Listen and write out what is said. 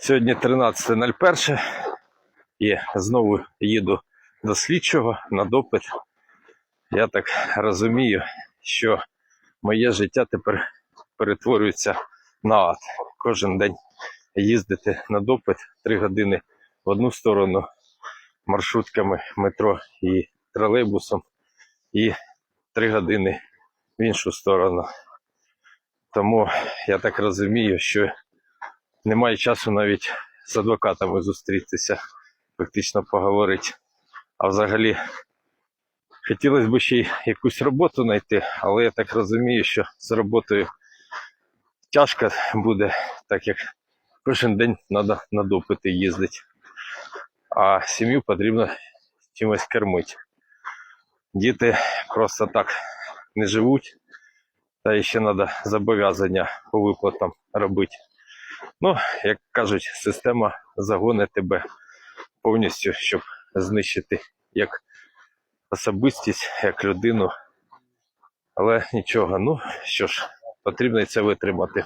Сьогодні 13.01 і знову їду до слідчого на допит. Я так розумію, що моє життя тепер перетворюється на ад. Кожен день їздити на допит 3 години в одну сторону маршрутками метро і тролейбусом, і 3 години в іншу сторону. Тому я так розумію, що немає часу навіть з адвокатами зустрітися, фактично поговорити. А взагалі хотілося б ще й якусь роботу знайти, але я так розумію, що з роботою тяжко буде, так як кожен день треба на допити їздити, а сім'ю потрібно чимось кормити. Діти просто так не живуть, та ще треба зобов'язання по виплатам робити. Ну, як кажуть, система загонить тебе повністю, щоб знищити як особистість, як людину. Але нічого, ну що ж, потрібно це витримати.